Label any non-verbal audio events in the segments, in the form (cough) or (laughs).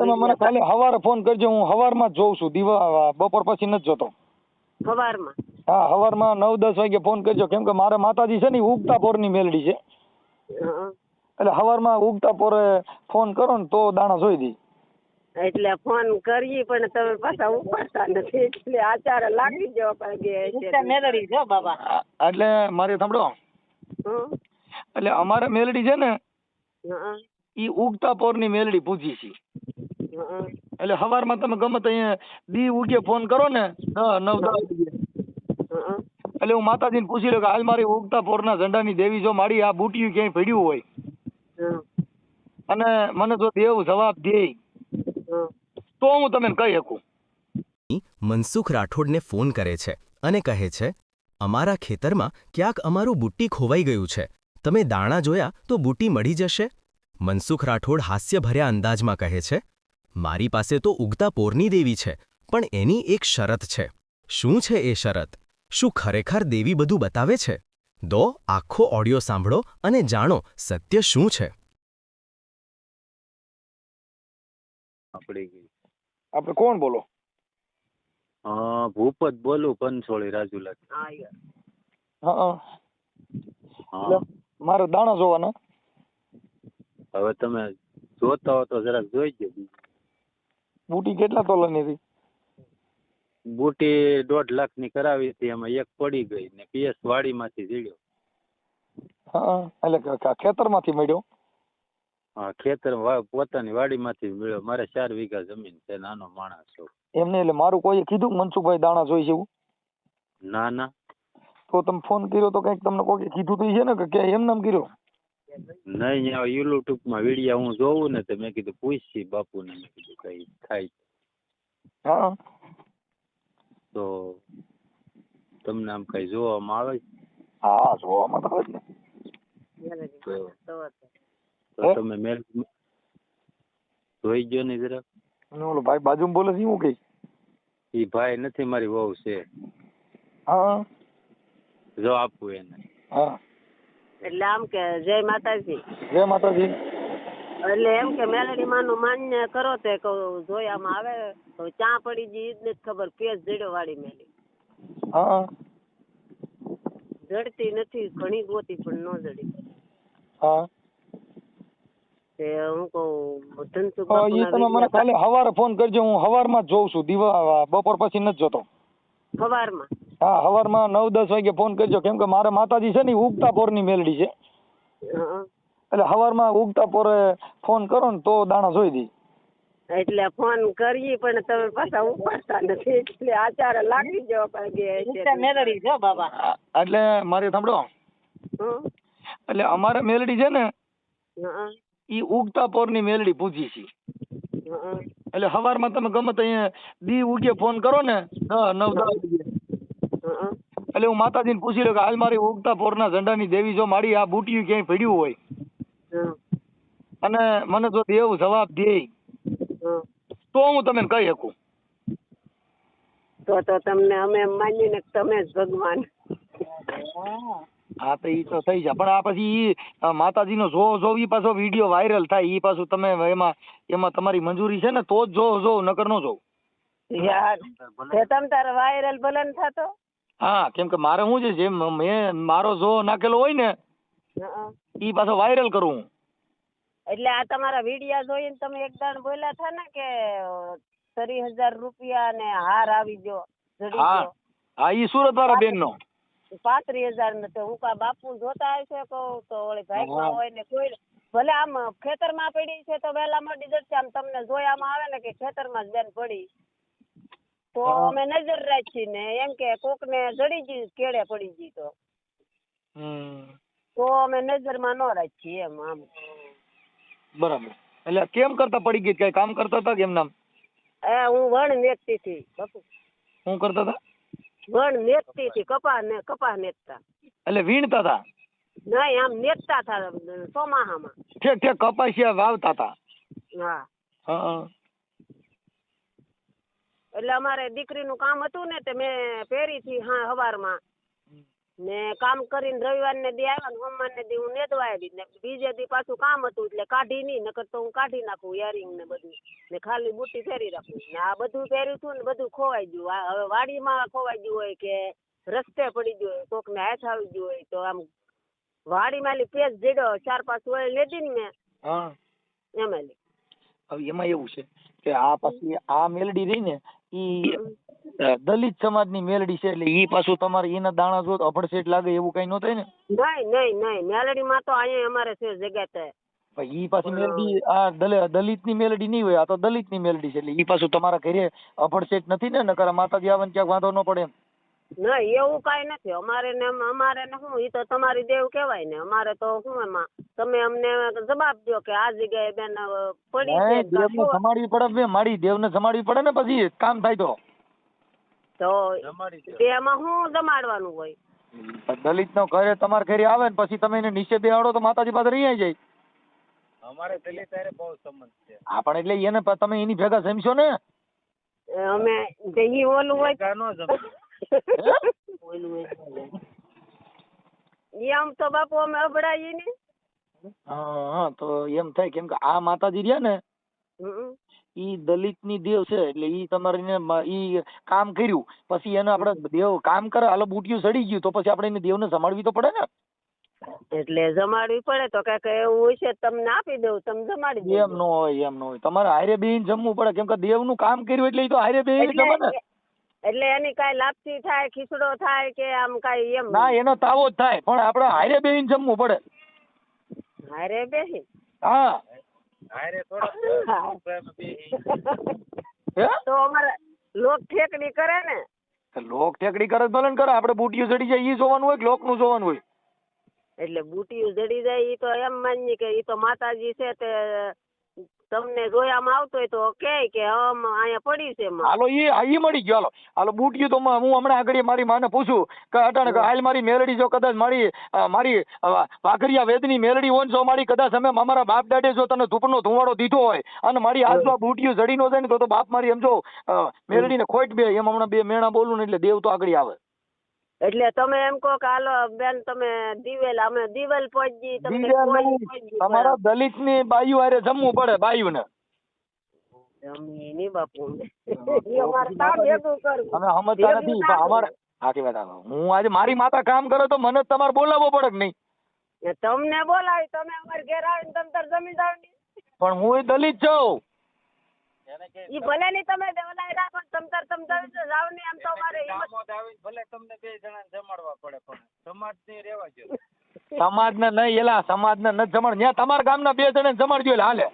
તમે મને ખાલી હવારે ફોન કરજો હું હવારમાં જ જોઉં છું. દીવા બપોર પછી નથી જોતો. હવારમાં? હા હવારમાં નવ દસ વાગે ફોન કરજો. કેમ કે મારે માતાજી છે ને ઉગતા પોરની મેલડી છે. એટલે હવારમાં ઉગતા પોરે ફોન કરો ને તો દાણા જોઈ દઈ એટલે ફોન કરીએ પણ તમે પાછા ઉપાડતા નથી. એટલે આચાર લાગી જવા પાગે છે. બાબા. એટલે મારે સાંભળો? એટલે અમારે મેલડી છે ને. ઈ ઉગતા પોરની મેલડી પૂજી છે. એટલે હવારમાં તમે ગમે તે દી ઉગે ફોન કરો ને નવ દસ વાગે એટલે હું માતાજીને પૂછી લઉં કે હાલ મારી ઉગતા પોરના ઝંડાની દેવી જો મારી આ બુટિયું ક્યાંય પડ્યું હોય? અને મને જો દેવ જવાબ દે. તો હું તમને કહી શકું. મનસુખ રાઠોડને ફોન કરે છે અને કહે છે અમારા ખેતરમાં ક્યાંક અમારું બુટ્ટી ખોવાઈ ગયું છે. તમે દાણા જોયા તો બુટ્ટી મળી જશે? મનસુખ રાઠોડ હાસ્યભર્યા અંદાજમાં કહે છે મારી પાસે તો ઉગતા પોરની દેવી છે પણ એની એક શરત છે. શું છે એ શરત? શું ખરેખર દેવી બધું બતાવે છે? દો આખો ઓડિયો સાંભળો અને જાણો સત્ય શું છે. આપણે કોણ બોલો? ભૂપત બોલું પંચોળી રાજુલા હા, મારે દાણા જોવાના. હવે તમે જોતા હો તો જરાક જોઈ જો બુટી કેટલા તોલાની હતી? બુટી દોઢ લાખની કરાવી હતી એમાં એક પડી ગઈ ને પીએસ વાડીમાંથી જીડ્યો હા એટલે ખેતરમાંથી ખેતરમાંથી મળ્યો? હા ખેતર પોતાની વાડીમાંથી માંથી મળ્યો. મારે ચાર વીઘા જમીન છે નાનો માણસ છું. એમને એટલે મારું કોઈએ કીધું મનસુખભાઈ દાણા જોઈ છે ના ના. તો તમે ફોન કર્યો તો કંઈક તમને કોઈ કીધું તો છે ને કે કે એમ નામ કર્યો? નહીં યુટ્યુબમાં વીડિયો હું જોઉં ને તો મેં કીધું પૂછી બાપુને મેં કીધું કઈ થાય. હા. તો તમને આમ કઈ જોવામાં આવે? હા જોવામાં તો આવે જ ને. તો હે? તમે મેલ જોઈ ગયો ને જરા અને ઓલો ભાઈ બાજુમાં બોલે છે શું કઈ ઈ ભાઈ નથી મારી વહુ છે. હા. જો આપું એને. હા. એટલે આમ કે જય માતાજી. જય માતાજી. એટલે એમ કે મેલડી માનું માન્ય કરો તે કહું જોયામાં આવે. તો ચા પડી ગઈ નથી ખબર પેજ જડ્યો વાળી મેલી. હા. જડતી નથી ઘણી ગોતી પણ ન જડી. હા. તે હું કહું ધનસુખ તમે મને ખાલી હવારે ફોન કરજો હું હવારમાં જ જોઉં છું દીવા બપોર પછી નથી જોતો. સવારમાં હા હવારમાં નવ દસ વાગે ફોન કરજો. કેમ કે મારે માતાજી છે ને ઉગતા પોરની મેલડી છે. એટલે હવારમાં ઉગતા પોરે ફોન કરો ને તો દાણા જોઈ દઈ. એટલે ફોન કરીએ પણ તમે પાછા ઉપાડતા નથી. એટલે આચાર લાગી જવા પાગે મેલડી છો બાબા. એટલે મારે સાંભળો. એટલે અમારે મેલડી છે ને. ઈ ઉગતા પોરની મેલડી પૂજી છે. એટલે સવારમાં તમે ગમે તે અહીંયા દી ઉગે ફોન કરો ને નવ દસ વાગે. એટલે હું માતાજીને પૂછી લઉં કે હાલ મારી ઉગતા પોરના ઝંડાની દેવી જો મારી આ બુટિયું ક્યાંય પડ્યું હોય? અને મને જો દેવ જવાબ દે. તો હું તમને કહી શકું. તો તો તમને અમે માનીને તમે જ ભગવાન. હા તો ઈ તો થઈ જાય. પણ આ પછી ઈ માતાજીનો જો જો ઈ પાછો વીડિયો વાયરલ થાય ઈ પાછું તમે એમાં એમાં તમારી મંજૂરી છે ને તો જ જો જો નકર નો જો યાર તે તમ તાર વાયરલ ભલે થતો. હા કેમ કે મારે શું છે જેમ મેં મારો શો નાખેલો હોય ને એ પાછો વાયરલ કરું એટલે આ તમારા વિડિયા જોઈને તમે એક દાણ બોલ્યા હતા ને કે ત્રીસ હજાર રૂપિયા ને હાર આવી ગયો હા. હા ઈ સુરત વાળા બેન નો પાંત્રીસ હજાર ને તો હું કા બાપુ જોતા હશે કહું તો હા. ભાઈ હોય ને કોઈ ભલે આમ ખેતરમાં પડી છે તો વહેલા મોડી જશે આમ તમને જોયામાં આવે ને કે ખેતરમાં જ બેન પડી. તો. અમે નજર રાખી ને એમ કે કોક ને જડી ગઈ કેળે પડી ગઈ તો. તો અમે નજરમાં ન રાખીએ એમ આમ. બરાબર. એટલે કેમ કરતા પડી ગઈ કઈ કામ કરતા હતા કેમ નામ? એ હું વણ નેકતી હતી બાપુ. શું કરતા હતા? વણ નેકતી હતી કપા ને કપા નેકતા એટલે વીણતા હતા? નહીં આમ નેકતા હતા ચોમાહામાં ઠેક ઠેક કપાસિયા વાવતા હતા. હા હા. એટલે અમારે દીકરીનું કામ હતું ને તે મેં પહેરી હતી હા સવારમાં ને કામ કરીને રવિવાર ને દી આવ્યા ને સોમવાર ને દી હું નેદવા આવી. ને બીજે દી પાછું કામ હતું એટલે કાઢી નહીં નકર તો હું કાઢી નાખું યરિંગ ને બધું. ને ખાલી બુટ્ટી ફેરી રાખું. ને આ બધું પહેર્યું હતું ને બધું ખોવાઈ ગયું. હવે વાડીમાં ખોવાઈ ગયું હોય કે રસ્તે પડી ગયું હોય કોકને હાથ આવી ગયું હોય તો આમ વાડીમાં લી પેજ જીડો ચાર પાંચ વળે લેતી ને મેં એમાં એમાં એવું છે કે આ પછી આ મેલડી રહી ને ઈ દલિત સમાજની મેલડી છે એટલે ઈ પાછું તમારે એના દાણા જો અભડસેટ લાગે એવું કઈ ન થાય ને? નહીં નહીં નહીં. મેલડીમાં તો અહીંયા અમારે છે જગ્યા ઈ પાછી મેલડી આ દલિતની મેલડી નહીં હોય આ તો દલિતની મેલડી છે એટલે ઈ પાછું તમારા ઘરે અભડસેટ નથી ને નકર માતાજી આવે ને ક્યાંક વાંધો ન પડે એમ. નહીં એવું કાંઈ નથી. અમારે ને એમ- અમારે ને શું એ તો તમારી દેવ કહેવાય ને. અમારે તો શું એમાં તમે અમને જવાબ દો કે આ જગ્યાએ બેન પડી છે તો દેવને શું? જમાડવી પડે બે મારી દેવને સમાડવી પડે ને પછી કામ થાય તો. તો તેમાં શું જમાડવાનું હોય? દલિત નો ઘરે તમારે ઘરે આવે ને પછી તમે એને નીચે બેહાડો તો માતાજી પાસે રહી જાય. અમારે દલિત હારે બહુ સંબંધ છે. હા પણ એટલે એને પ- તમે એની ભેગા જમશો ને? એ અમે જે ઈ ઓલું હોય ભેગા નો. (laughs) આમ તો બાપુ અમે અભડાઈએ ને. હા તો એમ થાય કેમ કે આ માતાજી રહ્યા ને ઈ દલિત દલિતની દેવ છે એટલે ઈ તમારે ઈ કામ કર્યું. પછી એને આપણે દેવ કામ કરે હાલો બુટિયું સડી ગયું તો પછી આપણે એને દેવને સંભાળવી તો પડે ને. એટલે જમાડવી પડે તો કાંઈક એવું હોય છે તમને આપી દઉં તમે જમાડી. એમ ન હોય એમ ન હોય. તમારે હારે બેહીને જમવું પડે કેમ કે દેવનું કામ કર્યું એટલે ઈ તો હારે બેહીને જમે ને. એટલે એની કાંઈ લાપસી થાય ખીચડો થાય કે આમ કાંઈ એમ? ના એનો તાવો જ થાય પણ આપણે હારે બેહીને જમવું પડે. હારે બેસી હા. હારે થોડા હે? તો અમારે લોક ઠેકડી કરે ને? લોક ઠેકડી કરે ભલે ને કરે આપણે બુટિયું જડી જાય ઈ જોવાનું હોય લોક લોકનું જોવાનું હોય? એટલે બુટીયું જડી જાય ઈ તો એમ માનીએ કે ઈ તો માતાજી છે તે તમને જોયામાં આવતો હોય તો કે કે આમ અહીંયા પડી છે હાલો ઈ ઈ મળી ગયો હાલો. હાલો બુટિયું તો હું હમણાં આગળ મારી માને પૂછું કે અટાણે કે હાલ મારી મેલડી જો કદાચ મારી મારી વાઘરિયા વેદની મેલડી હોય ને જો મારી કદાચ અમે અમારા બાપ દાડે જો તને ધૂપનો ધુવાડો દીધો હોય અને મારી આજુ બુટિયું જડી નો જાય ને તો તો બાપ મારી એમ જો મેલડીને ખોટ બે એમ હમણાં બે મેણા બોલું ને એટલે દેવ તો આગળ આવે. એટલે તમે એમ કહો કે હાલો બેન તમે દિવેલ અમે દિવેલ પહોંચી તમને બીજા દલિત દલિતની બાયુ હારે જમવું પડે અમારે નથી ના અમારે. હું આજે મારી માતા કામ કરે તો મને જ તમારે બોલાવવો પડે કે નહીં? તમને બોલાવી તમે અમારે ઘેર આવીને તમે જમી જાવ પણ હું દલિત છું. ઈ ભલે ની તમે બોલાવી પણ તમતર તમતર જાવ ને એમ તો અમારે હિંમત દામોદ ભલે તમને બે જણા જમાડવા પડે પણ સમાજ ને રેવા જો (laughs) સમાજને નહીં એલા સમાજ ને ન જમાડ. ત્યાં તમારા ગામના બે જણા જમાડજો એટલે હાલે.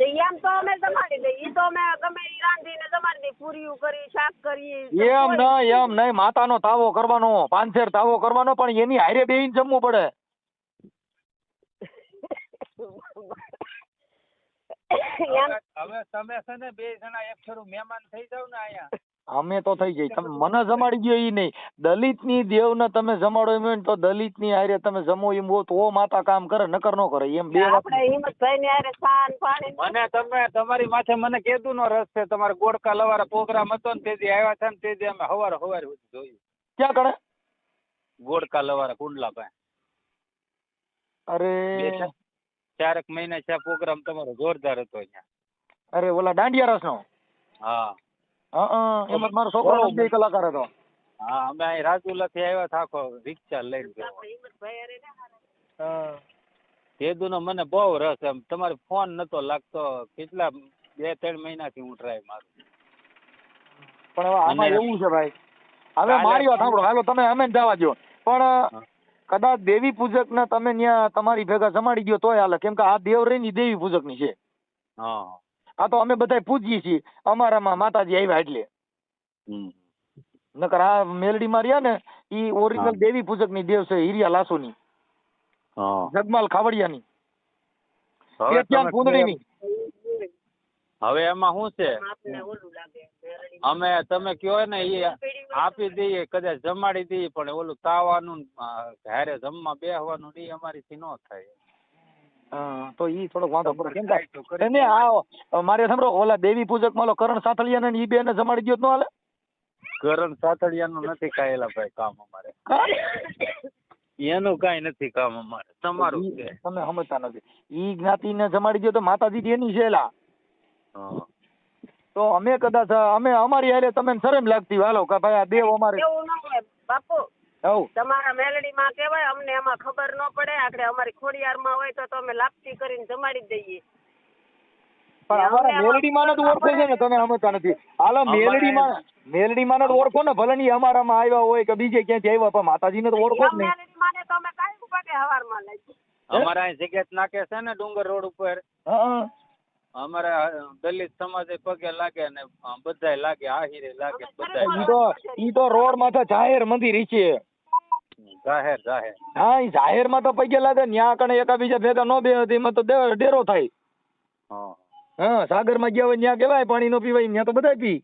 એમ તો અમે જમાડી દઈએ. ઈ તો અમે ગમે ઈ રાંધીને જમાડી દઈએ. પૂરીયું કરી શાક કરી એમ નહીં એમ નહીં. માતાનો તાવો કરવાનો પાંચેર તાવો કરવાનો પણ એની હારે બેહીને જમવું પડે. એમ હવે તમે છે ને બે જણા એક ફેરું મહેમાન થઈ જાવ ને અહીંયા. અમે તો થઈ જઈ તમે મને જમાડી ગયો ઈ નહીં. દેવ ને તમે જમાડો એમ હોય ને દલિતની હારે તમે જમો એમ હો તો માતા કામ કરે નકર નો કરે. એમ બે વાત આપણે હિંમતભાઈ ને હારે સાન પાણી મને તમે તમારી માથે મને કેદુ નો રસ છે. તમારે ગોડકા લવારા પ્રોગ્રામ હતો ને તેજી આવ્યા છે ને તેજી અમે હવાર હવાર સુધી જોયું. ક્યાં કરે? ગોડકા લવારા કુંડલા પાસે અરે ચારક ચારેક મહિના છે પ્રોગ્રામ તમારો જોરદાર હતો અહીંયા. અરે ઓલા દાંડિયા રસ નો હા હા એમાં મારો છોકરો બે કલાકાર હતો. હા અમે અહીં રાજુલા થી આવ્યા હતા આખો રિક્ષા લઈને ગયો. હારે ના મને બહુ રસ એમ તમારે ફોન નતો લાગતો કેટલા બે ત્રણ મહિનાથી હું ટ્રાય મારું. પણ હવે આમાં એવું છે ભાઈ. હવે માર્યો મારી વાત સાંભળો. હાલો તમે અમે જવા દો પણ કદાચ દેવી પૂજક ને તમે ત્યાં તમારી ભેગા જમાડી ગયો તોય હાલે. કેમ કે આ દેવ રહી દેવી પૂજકની છે. હા. આ તો અમે બધા પૂજીએ છીએ. અમારામાં માતાજી આવ્યા એટલે. નકર આ મેલડી માં રહ્યા ને ઈ. ઓરિજિનલ દેવી પૂજકની દેવ છે હિરિયા લાસુ ની જગમાલ ખાવડિયા ની હવે કુંદડી ની હવે એમાં શું છે? ઓલું અમે તમે કયો ને એ આપી દઈએ કદાચ જમાડી દઈએ પણ ઓલું તાવાનું હારે જમવા બેહવાનું એ અમારી થી ન થાય. તો ઈ થોડોક વાંધો પડે. કેમ કે એને આ મારે સાંભળો ઓલા દેવી પૂજકમાં કરણ સાથળિયા ને ઈ બે ને જમાડી ગયો તો હાલે? કરણ સાતડિયાનું નથી કાયેલા ભાઈ કામ અમારે. એનું કઈ નથી કામ અમારે. તમારું છે તમે સમજતા નથી. ઈ જ્ઞાતિને જમાડી ગયો તો માતાજી એની છે એલા. તો અમે કદાચ અમે અમારી હારે તમને શરમ લાગતી હાલો કે ભાઈ આ દેવ અમારે એવું ન હોય બાપુ. હવ. મેલડી માં કેવાય અમને એમાં ખબર ન પડે. આપણે અમારી ખોડિયારમાં હોય તો તો અમે લાપસી કરીને જમાડી દઈએ. પણ અમારા મેલડી માં જ ઓળખો છે ને તમે સમજતા નથી. હાલો મેલડી માં મેલડી માં જ ઓળખો ને ભલે ની અમારામાં આવ્યા હોય કે બીજે ક્યાંથી આવ્યા પણ માતાજીને તો ઓળખો જ નહીં. મેલડીમાં ને તો અમે કાંઈ લઈ. અમારા અહીં જગ્યાત નાખે છે ને ડુંગર રોડ ઉપર. હા. અમારા દલિત સમાજે પગે લાગે ને બધાય લાગે આહિરે લાગે બધાય ઈ તો ઈ તો રોડ માથે જાહેર મંદિર છે. જાહેર જાહેર. હા ઈ જાહેરમાં તો પગે લાગે ન્યા કણે એકાબીજા ભેગા નો બે એમાં તો ડેરો થાય. હા. હા સાગરમાં ગયા હોય ત્યાં કેવાય પાણી નો પીવાય ન્યા તો બધા પી.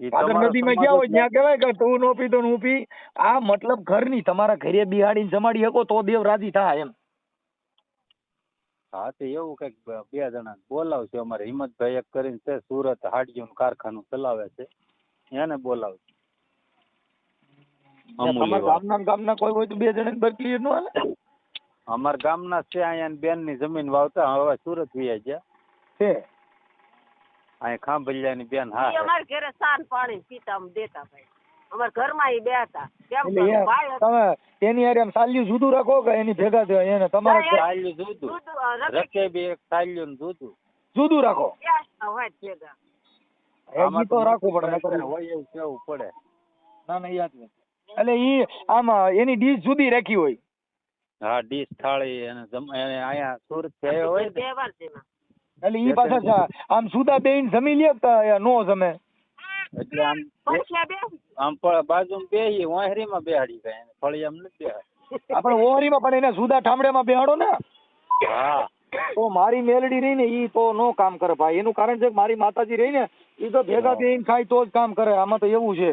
ઈ સાગર નદી માં ગયા હોય ત્યાં કેવાય કે તું નો પી તો હું પી. આ મતલબ ઘરની તમારા ઘરે બિહાડીને જમાડી શકો તો દેવ રાજી થાય એમ. હા તો એવું કંઈક બે જણા બોલાવશે. અમારે હિંમતભાઈ એક કરીને છે સુરત હાડિયું કારખાનું ચલાવે છે. એને બોલાવશે. તમારા ગામના ગામના કોઈ હોય તો બે જણા બર ક્લિયર નો હાલે અમારા ગામના છે અહીંયા બેનની જમીન વાવતા હવે સુરત વ્યા ગયા. છે? અહીંયા ખાંભલિયાની બેન હા. અમારા ઘરે સાન પાણી પીતા દેતા ભાઈ. અમારા ઘરમાં ઈ બેહતા કેમ એટલે એ ભાઈ હતું. તમે એની હારે આમ સાલ્યું જુદું રાખો કે એની ભેગા થયો? એને તમારે ના, સાલ્યું જુદું દૂધ, અ, રખી રકે બી એક સાલ્યું ને જુદું. જુદું રાખો. ગયા હોય જ ભેગા. એ ઈ તો રાખવું પડે નકર હોય એવું કેવું પડે? ના ના યાદ નથી. એટલે ઈ આમ એની ડીશ જુદી રાખી હોય. હા ડીશ થાળી અને જમ- એને અહીંયા સુરતથી આવ્યો હોય ને? તહેવાર છે એમાં. એટલે ઈ પાછા જા- આમ સુધા બેન જમી લે તો એ નો જમે. એટલે આમ આમ પણ બાજુમાં બેહી વાંહરીમાં બેહાડી જાય. એને ફળિયામાં નથી બેહાડી આપણે ઓહરીમાં પણ એને સુદા ઠામડેમાં બેહાડો ને? હા. તો મારી મેલડી રહી ને ઈ તો નો કામ કરે ભાઈ. એનું કારણ છે કે મારી માતાજી રહી ને ઈ તો ભેગા બેહીને ખાય તો જ કામ કરે. આમાં તો એવું છે.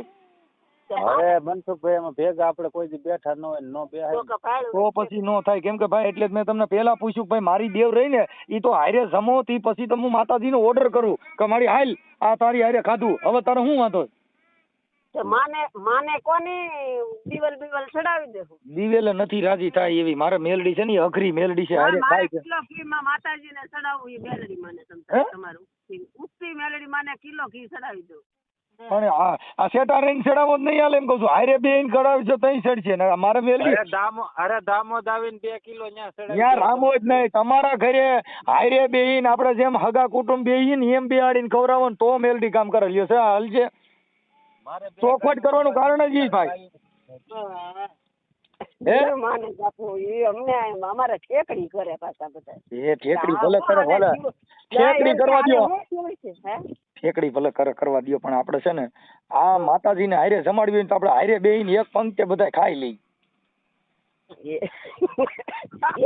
હવે મનસુખભાઈ એમાં ભેગા આપણે કોઈ દી બેઠા ન હોય ન બેહાય. તો પછી નો થાય. કેમ કે ભાઈ એટલે જ મેં તમને પહેલા પૂછ્યું ભાઈ મારી દેવ રહી ને એ તો હારે જમો તી પછી તો હું માતાજીનો ઓર્ડર કરું કે મારી હાલ આ તારી હારે ખાધું. હવે તારે શું વાંધો? માને માને કોની દિવેલ બીવલ ચડાવી દેવું દિવેલ નથી રાજી થાય એવી. મારે મેલડી છે ને અઘરી મેલડી છે. હારે ખાય છે. કિલો ઘી માં માતાજીને ચડાવવું ઈ મેલડી માને? તમારે. ઉપસી મેલડી માને કિલો ઘી ચડાવી દઉં પણ આ આ સેટા રહીને ચડાવો જ નહીં હાલે એમ કહું છું. હારે બેન કરાવી છે તઈ ચડશે ને. મારે વેલી અરે દામો અરે આવીને બે કિલો ન્યા રામો જ નહીં. તમારા ઘરે હારે ઇન આપણે જેમ હગા કુટુંબ બે ઇન એમ બેહાડીને ખવડાવો ને તો મેલડી કામ કરે. લ્યો છે હાલ છે. ચોખવટ કરવાનું કારણ જ ઈ ભાઈ. હે? માને બાપુ ઈ અમને અમારે ઠેકડી કરે પાછા બધા. એ ઠેકડી ભલે કરે ભલે. ઠેકડી કરવા દ્યો. ઠેકડી ભલે કરવા દો પણ આપણે છે ને આ માતાજીને હારે જમાડવી હોય તો આપણે હારે બેહીને એક પંક્તે બધા ખાઈ લઈ.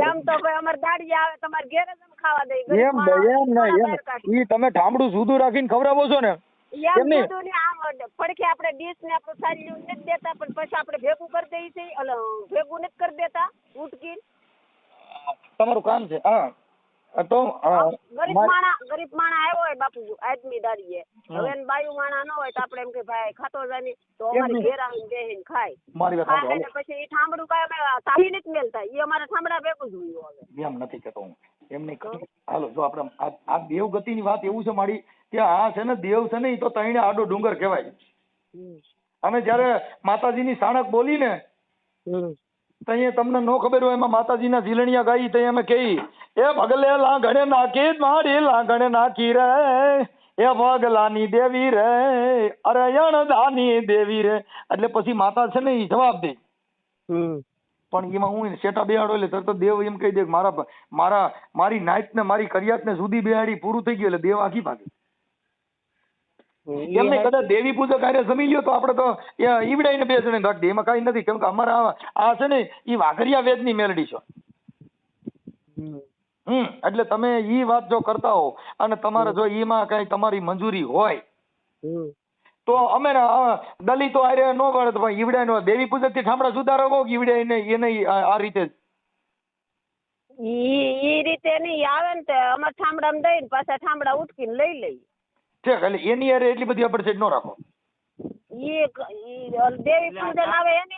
એમ તો ભાઈ અમારે દાડી આવે તમારે ઘેરે જ ખાવા દે એમ એમ નહીં એમ. ઈ તમે ઠામડું જુદું રાખીને ખવડાવો છો ને એમ ને આમ પડખે આપણે ડીશ ને આપણું સાલ્યું નથી દેતા પણ પછી આપણે ભેગું કરી દઈએ ભેગું નથી કરી દેતા ઉટકી તમારું કામ છે હા. તો ગરીબ માણા ગરીબ માણા આવ્યો હોય બાપુ આદમી દાડીએ. હવે બાયું માણા ન હોય તો આપણે એમ કે ભાઈ ખાતો જાની તો અમારે ઘેર આવીને બેહીને ખાય. મારી વાત ખાય ને પછી એ ઠામડું કાય અમે સામી નથી મેલતા. એ અમારે ઠામડા ભેગું જોયું હવે. એમ નથી કેતો હું. એમ નહીં હાલો જો આપણે આ આ દેવ ગતિની વાત એવું છે મારી કે આ છે ને દેવ છે ને એ તો તઈને આડો ડુંગર કહેવાય. અને જ્યારે માતાજીની સાણક બોલી ને તો અહીંયા તમને નો ખબર હોય એમાં માતાજીના ઝીલણિયા ગાઈ તઈ અમે કહી એ ભગલે લાગણે નાખી મારી લાગણે નાખી રે એ ભગલાની દેવી રે અરે યણદાની દેવી રે. એટલે પછી માતા છે ને એ જવાબ દે. પણ એમાં હું શેઠા બેહાડો એટલે તરત દેવ એમ કહી દે મારા મારા મારી નાઈટ ને મારી કરિયાત ને સુધી બેહાડી પૂરું થઈ ગયું એટલે દેવ આખી ભાગે. એમ નહીં કદાચ દેવી પૂજક હારે જમી લ્યો તો આપણે તો ઈવડાઈને બે જણે ગાંઠ એમાં કઈ નથી. કેમ કે અમારા આ- છે ને એ વાઘરિયા વેદની મેલડી છે. હમ. એટલે તમે ઈ વાત જો કરતા હો અને તમારે જો ઈમાં કઈ તમારી મંજૂરી હોય તો અમે ને, દલિતો હારે ન ગણે તો ભાઈ ઈવડાય નો દેવી પૂજકથી ઠામડા સુધારો કહો કે ઈવડાય ને એને આ રીતે જ. ઈ રીતે નહીં આવે ને તે અમારે દઈ ને પાછા ઠામડા ઉટકીને લઈ લઈએ. ઠીક એટલે એની હારે એટલી બધી આપણે ન રાખો. ઈ એક- ઈ ઓલ દેવી પૂજન આવે એને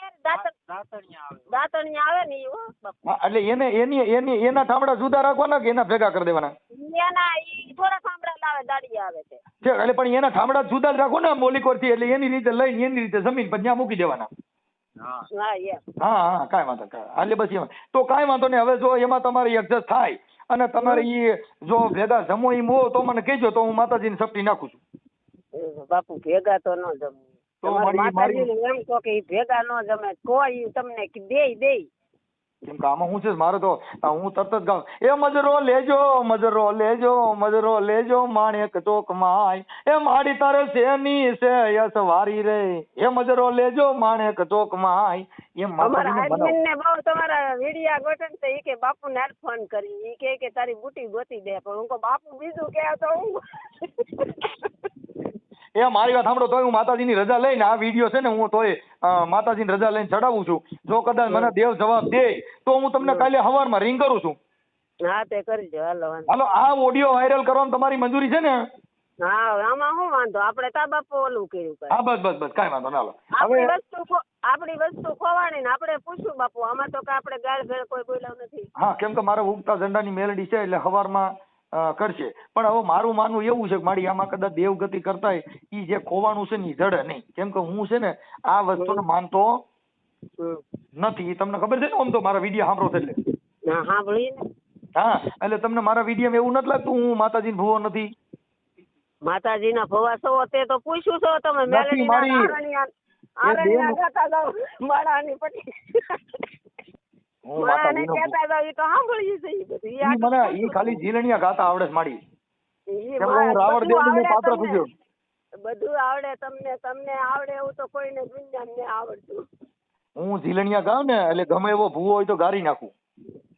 દાંતણ આવે. ને ઈ હો બાપુ. હા, એટલે એને એની એની એના ઠામડા જુદા રાખવાના કે એના ભેગા કરી દેવાના? એના ઈ થોડા સાંભળા લાવે દાડી આવે છે. છે એટલે પણ એના ઠામડા જુદા જ રાખો ને મોલિકથી એટલે એની રીતે લઈને એની રીતે જમીન પર ત્યાં મૂકી દેવાના. હા હા હા હા કાંઈ વાંધો એટલે બસ એમાં. તો કાંઈ વાંધો નહીં હવે જો એમાં તમારે એડજસ્ટ થાય અને તમારે ઈ જો ભેગા જમો એમ મો તો મને કહેજો તો હું માતાજીને સપટી નાખું છું. બાપુ ભેગા તો ન જમે. તો મારી- એમ કહો કે ભેગા ન જમે કોઈ તમને દે દેય કેમ કે આમાં શું છે મારે તો હું તરત જ ગાઉં. એ મજરો લેજો મજરો લેજો મજરો લેજો માણેક ચોક માય. એ માડી તારે શેની છે યસ વારી રે. એ મજરો લેજો માણેક ચોક માય. એમ ને બહુ તમારા વિડિયા ગોઠન તો ઈ કે બાપુ ને ફોન કરી. ઈ કે કે તારી બુટી ગોતી દે પણ હું કો બાપુ બીજું કે તો હું એ મારી વાત સાંભળો તોય હું માતાજીની રજા લઈને આ વીડિયો છે ને હું તોય માતાજીની રજા લઈને ચડાવું છું. જો કદાચ મને દેવ જવાબ દે તો હું તમને કાલે સવારમાં રિંગ કરું છું. હા તે કરજો હાલો હાલો આ ઓડિયો વાયરલ કરવાની તમારી મંજૂરી છે ને? હા આમાં શું વાંધો? આપણે તા બાપુ ઓલું કર્યું. હા બસ બસ બસ કાંઈ વાંધો ના હાલો હવે વસ્તુ આપણી વસ્તુ ખોવાણી ને આપણે પૂછ્યું બાપુ આમાં તો કે આપણે ગાળ ભેળ કોઈ બોલાવ નથી. હા કેમ કે મારે ઉગતા ઝંડાની મેલડી છે એટલે સવારમાં કરશે. પણ હવે મારું માનવું એવું છે કે મારી આમાં કદાચ દેવગતિ કરતા ઈ જે ખોવાનું છે ને એ જડે નહીં. કેમ કે હું છે ને આ વસ્તુને માનતો નથી. તમને ખબર છે ને આમ તો મારા વીડિયો સાંભળો છો એટલે? હા ને. એટલે તમને મારા વીડિયો એવું નથી લાગતું હું માતાજી ભૂવો નથી? માતાજી ના ભવા છો તે તો પૂછ્યું છો તમે. નથી મેલેડીના મારાની આરણ્યા હું માતાજીનો ભૂ- કહેતા જાઓ ઈ તો સાંભળ્યું છે ઈ બધું. ઈ ઈ મને ઈ ખાલી ઝીલણિયા ગાતા આવડે છે મારી. કેમ કે હું રાવણ બધું દેવનું આવડે પાત્ર તમને. પૂજ્યો બધું આવડે તમને તમને આવડે એવું તો કોઈને દુનિયાને આવડતું. હું ઝીલણિયા ગાઉં ને એટલે ગમે એવો ભૂવો હોય તો ગારી નાખું.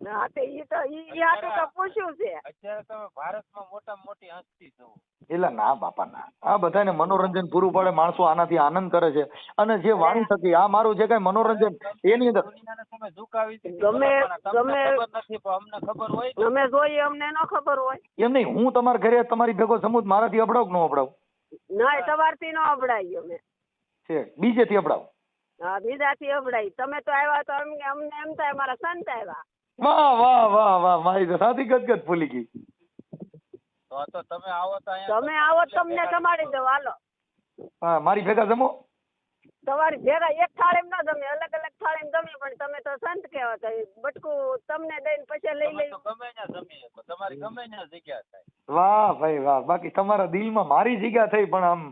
હા તે ઈ તો ઈ ઈ તો પૂછ્યું છે. અત્યારે તમે ભારતમાં મોટામાં મોટી હસ્તી છો એટલે ના બાપા ના. આ બધાને મનોરંજન પૂરું પડે માણસો આનાથી આનંદ કરે છે. અને જે વાણી થકી આ મારું જે કઈ મનોરંજન એની અંદર તમે ઝુકાવી તમે ખબર નથી પણ અમને ખબર હોય તમે જોઈએ અમને ન ખબર હોય. એમ નહીં હું તમારા ઘરે તમારી ભેગો સમૂહ મારાથી અપડાવ કે ન અપડાવ ના સવારથી ન અબડાઈ અમે. છે બીજેથી અપડાવ હા બીજાથી અબડાઈ તમે તો આવ્યા તો અમને અમને એમ થાય મારા સંત આવ્યા. વાહ વાહ વાહ વાહ મારી તો સાથી ગદગદ ફૂલી ગઈ. તો તો તમે આવો તો અહીંયા તમે આવો તમને જમાડી દો હાલો. હા મારી ભેગા જમો? તમારી ભેગા એક થાળીમાં ના જમે અલગ અલગ થાળીમાં જમી પણ તમે તો સંત કહેવા તો બટકું તમને દઈને પછી લઈ લઈ. ગમે ત્યાં જમી તમારી ગમે ત્યાં જગ્યા થાય. વાહ ભાઈ વાહ. બાકી તમારા દિલમાં મારી જગ્યા થઈ પણ આમ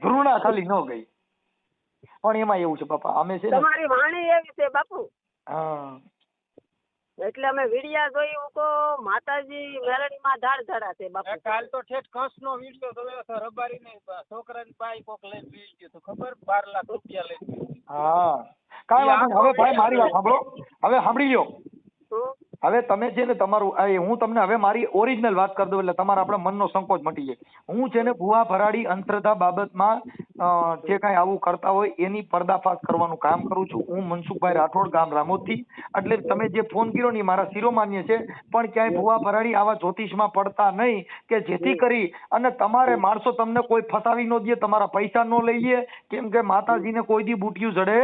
ધૃણા ખાલી ન ગઈ. પણ એમાં એવું છે બાપા અમે છે તમારી વાણી એવી છે બાપુ. હા. એટલે અમે વિડિયા જોયું કો માતાજી મેલડીમાં ધાર ધડા છે બાપુ. કાલ તો ઠેઠ કસ નો વિડિયો જોયો તો રબારીને છોકરાની બાઈ કોક લઈને પી ગયો તો ખબર? બાર લાખ રૂપિયા લઈને હા. કાંઈ વાંધો હવે ભાઈ મારી વાત સાંભળો. હવે સાંભળી લ્યો. હમ. હવે તમે છે ને તમારું હું તમને હવે મારી ઓરિજિનલ વાત કરી દઉં એટલે તમારા આપણા મનનો સંકોચ મટી જાય. હું છે ને ભુવા ભરાડી અંધશ્રદ્ધા બાબતમાં જે કાંઈ આવું કરતા હોય એની પર્દાફાશ કરવાનું કામ કરું છું. હું મનસુખભાઈ રાઠોડ ગામ રામોદથી. એટલે તમે જે ફોન કર્યો ને મારા શિરોમાન્ય છે. પણ ક્યાંય ભુવા ભરાડી આવા જ્યોતિષમાં પડતા નહીં કે જેથી કરી અને તમારે માણસો તમને કોઈ ફસાવી ન દે, તમારા પૈસા ન લઈ લે. કેમ કે માતાજીને કોઈ દી બુટિયું જડે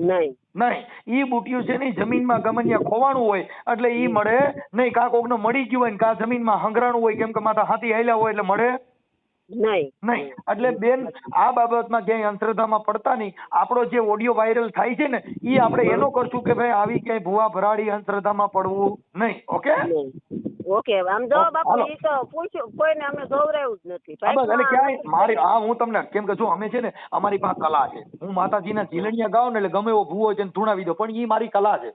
નહીં. નહીં. ઈ બુટિયું છે ને જમીનમાં ગમનિયા ખોવાણું હોય એટલે એ મળે નહીં કાં કોકને મળી ગયું હોય ને કાં જમીનમાં હંગરાણું હોય કેમ કે માથા હાથી હાલ્યા હોય એટલે મળે? નહીં. નહીં. એટલે બેન આ બાબતમાં ક્યાંય અંધશ્રદ્ધામાં પડતા નહીં. આપણો જે ઓડિયો વાયરલ થાય છે ને એ આપણે એનો કરશું કે ભાઈ આવી ક્યાંય ભૂવા ભરાડી અંધશ્રદ્ધામાં પડવું નહીં ઓકે? ઓકે આમ જો બાપુ હાલો. તો પૂછ્યું. કોઈને અમે ગૌરવ જ નથી. બસ એટલે ક્યાંય મારી હા હું તમને કેમ કે જો અમે છે ને અમારી પાસે કલા છે. હું માતાજીના ઝીલણિયા ગાઉં ને એટલે ગમે એવો ભૂવો છે ને ધૂણાવી દો પણ ઈ મારી કલા છે.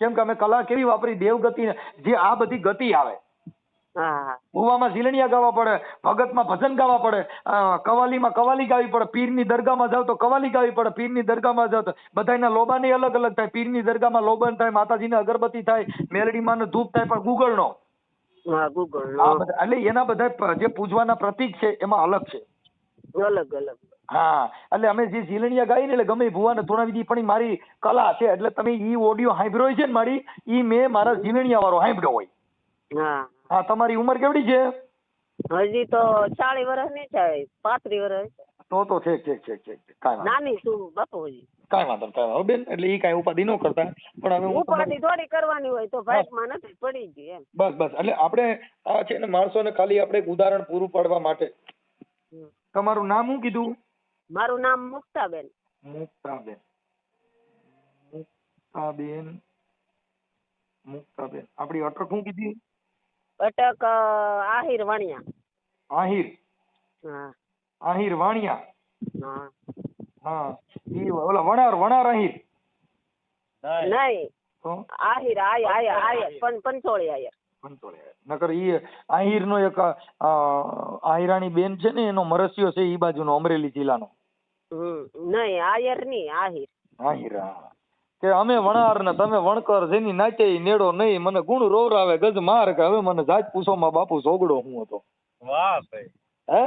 કેમ કે અમે કલા કેવી વાપરી? દેવગતિ જે આ બધી ગતિ આવે. ભુવામાં ઝીલણિયા ગાવા પડે ભગતમાં ભજન ગાવા પડે કવાલીમાં કવાલી ગાવી પડે પીરની દરગાહમાં જાવ તો કવાલી ગાવી પડે પીરની દરગાહમાં જાવ તો બધાના લોબાની અલગ અલગ થાય પીરની દરગાહમાં લોબન થાય માતાજીને અગરબત્તી થાય મેલડીમાં ધૂપ થાય પણ ગુગળનો. એટલે એના બધા જે પૂજવાના પ્રતીક છે એમાં અલગ છે. અલગ અલગ. હા એટલે અમે જે ઝીલણિયા ગાઈ ને એટલે ગમે ભુવાને થોડા દી પણ મારી કલા છે એટલે તમે ઈ ઓડિયો સાંભળ્યો છે ને મારી ઈ મેં મારા ઝીલણિયા વાળો સાંભળ્યો હોય. હા. હા તમારી ઉંમર કેવડી છે? હજી તો ચાલીસ વર્ષની થાય પાંત્રીસ વર્ષ તો તો ઠીક ઠીક ઠીક ઠીક. કાંઈ વાંધો નાની છું બાપુજી કાંઈ વાંધો કાંઈ વાંધો બેન એટલે ઈ કાંઈ ઉપાધિ ન કરતા. પણ હવે હું ઉપાધિ થોડી કરવાની હોય તો ભાગમાં નથી પડી ગઈ એમ. બસ બસ. એટલે આપણે આ છે ને માણસોને ખાલી આપણે એક ઉદાહરણ પૂરું પાડવા માટે. તમારું નામ શું કીધું? મારું નામ મુક્તાબેન. મુક્તાબેન. મુક્તાબેન. મુક્તાબેન. આપણી અટક શું કીધી? અટક આહિર વાણિયા. આહિર? હા. આહિર વાણિયા? હા. હા. ઈ ઓલા વણાર વણાર આહિર? નહીં. આહિર આય આય આય પન પંચોળી આયર પંચોળી નકર ઈ આહિરનો એક અ, આહિરાણી બેન છે ને એનો મરસિયો છે ઈ બાજુનો અમરેલી જિલ્લાનો. હમ. નહીં આયર નહીં આહિર. આહિર હા. કે અમે વણાર ને તમે વણકર જેની નાચે નેડો નહીં મને ગુણ રોવરાવે ગજ માર કે હવે મને જાત પૂછો માં બાપુ સોગડો હું હતો. વાહ ભાઈ. હે?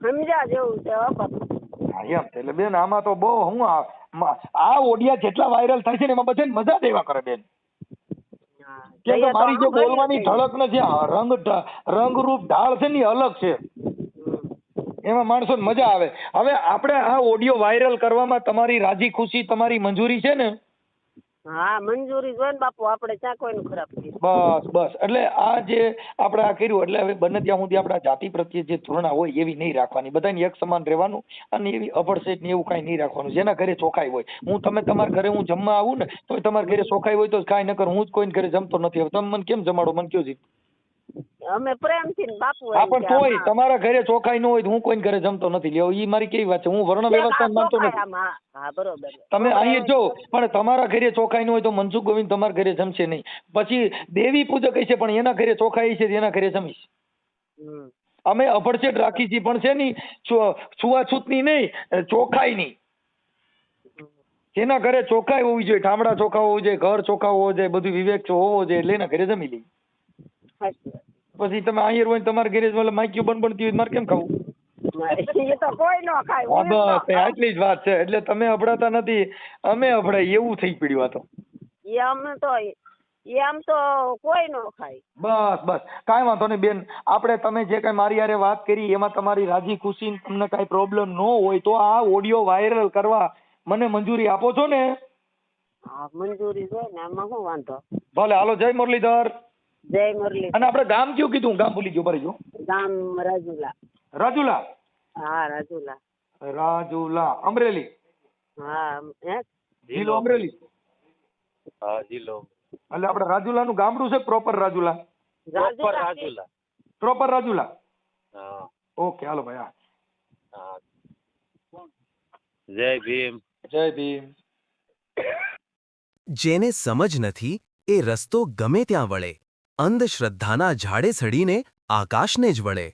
સમજા જેવું છે એમ એટલે બેન આમાં તો બહુ હું આ માં- આ ઓડિયા જેટલા વાયરલ થાય છે ને એમાં બધાને મજા દેવા કરે બેન. કે મારી જે બોલવાની ધડક ઢળક જે રંગ રંગરૂપ ઢાળ છે ને અલગ છે. એમાં માણસોને મજા આવે. હવે આપણે આ ઓડિયો વાયરલ કરવામાં તમારી રાજી ખુશી તમારી મંજૂરી છે ને? હા મંજૂરી જોઈએ ને બાપુ આપણે ક્યાં કોઈનું ખરાબ બસ બસ. એટલે આ જે આપણે આ કર્યું એટલે હવે બને ત્યાં સુધી આપણા જાતિ પ્રત્યે જે ધૃણા હોય એવી નહીં રાખવાની. બધાને એક સમાન રહેવાનું અને એવી અભડસેટ ને એવું કાંઈ નહીં રાખવાનું. જેના ઘરે ચોખાઈ હોય. હું તમે તમારા ઘરે હું જમવા આવું ને તો તમારા ઘરે ચોખાઈ હોય તો કાંઈ નકર હું જ કોઈને ઘરે જમતો નથી. હવે તમે મને કેમ જમાડો? મને કયો જી અમે પ્રેમથી ને બાપુ હા પણ તોય તમારા ઘરે ચોખાઈ ન હોય તો હું કોઈને ઘરે જમતો નથી. લ્યો ઈ મારી કેવી વાત છે? હું વર્ણ વ્યવસ્થા માનતો નથી. હા બરોબર. તમે અહીંયા જો પણ તમારા ઘરે ચોખાઈ ન હોય તો મનસુખ ગોવિંદ તમારા ઘરે જમશે નહીં. પછી દેવી પૂજક છે પણ એના ઘરે ચોખાઈ છે એના ઘરે જમીશ. અમે અભડછેટ રાખી છીએ પણ છે ની છૂઆછૂતની નહીં ચોખાઈની જેના ઘરે ચોખાઈ હોવી જોઈએ ઠામડા ચોખા હોવું જોઈએ ઘર ચોખા હોવો જોઈએ બધું વિવેક હોવો જોઈએ એટલે એના ઘરે જમી લઈ સાચી વાત. પછી તમે અહીંયા હોય તમારા ઘરે જ માઇક્યુ બન બનતી હોય મારે કેમ ખાવું? બસ આટલી જ વાત છે. એટલે તમે અભડાતા નથી અમે અભડાય એવું થઈ પડ્યું આ તો. એ તો એ તો કોઈ ન ખાય. બસ બસ. કાંઈ વાંધો નહીં બેન. આપણે તમે જે કાંઈ મારી હારે વાત કરી એમાં તમારી રાજી ખુશી તમને કાંઈ પ્રોબ્લેમ ન હોય તો આ ઓડિયો વાયરલ કરવા મને મંજૂરી આપો છો ને? હા મંજૂરી છે ને આમાં શું વાંધો? ભલે હાલો જય મુરલીધર. જય મુરલી. અને આપણે ગામ કયું કીધું? ગામ ભૂલી ગયો ભરી જો ગામ રાજુલા. રાજુલા? હા રાજુલા. રાજુલા. અમરેલી? હા હે? જિલ્લો અમરેલી? હા જિલ્લો. એટલે આપણે રાજુલાનું ગામડું છે proper Rajula. Proper Rajula Rajula. Proper Rajula? હા. ઓકે હાલો ભાઈ હા. હા. જય ભીમ. જય ભીમ. જેને સમજ નથી એ રસ્તો ગમે ત્યાં વળે. અંધશ્રદ્ધાના ઝાડે સડીને આકાશને જ વળે.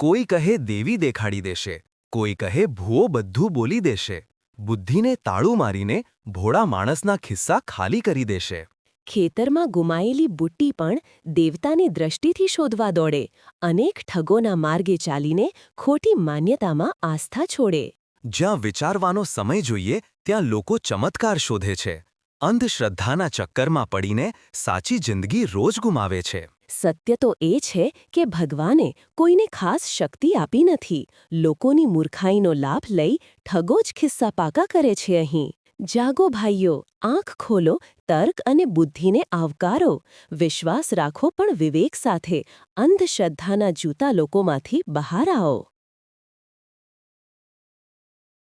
કોઈ કહે દેવી દેખાડી દેશે કોઈ કહે ભૂવો બધું બોલી દેશે. બુદ્ધિને તાળું મારીને ભોળા માણસના ખિસ્સા ખાલી કરી દેશે. ખેતરમાં ગુમાયેલી બુટ્ટી પણ દેવતાની દ્રષ્ટિથી શોધવા દોડે અનેક ઠગોના માર્ગે ચાલીને ખોટી માન્યતામાં આસ્થા છોડે. જ્યાં વિચારવાનો સમય જોઈએ ત્યાં લોકો ચમત્કાર શોધે છે. અંધશ્રદ્ધાના ચક્કરમાં પડીને સાચી જિંદગી રોજ ગુમાવે છે. સત્ય તો એ છે કે ભગવાને કોઈને ખાસ શક્તિ આપી નથી. લોકોની મૂર્ખાઈનો લાભ લઈ ઠગો જ ખિસ્સા પાકા કરે છે અહીં. જાગો ભાઈઓ, આંખ ખોલો, તર્ક અને બુદ્ધિને આવકારો. વિશ્વાસ રાખો પણ વિવેક સાથે. અંધશ્રદ્ધાના જૂતા લોકોમાંથી બહાર આવો.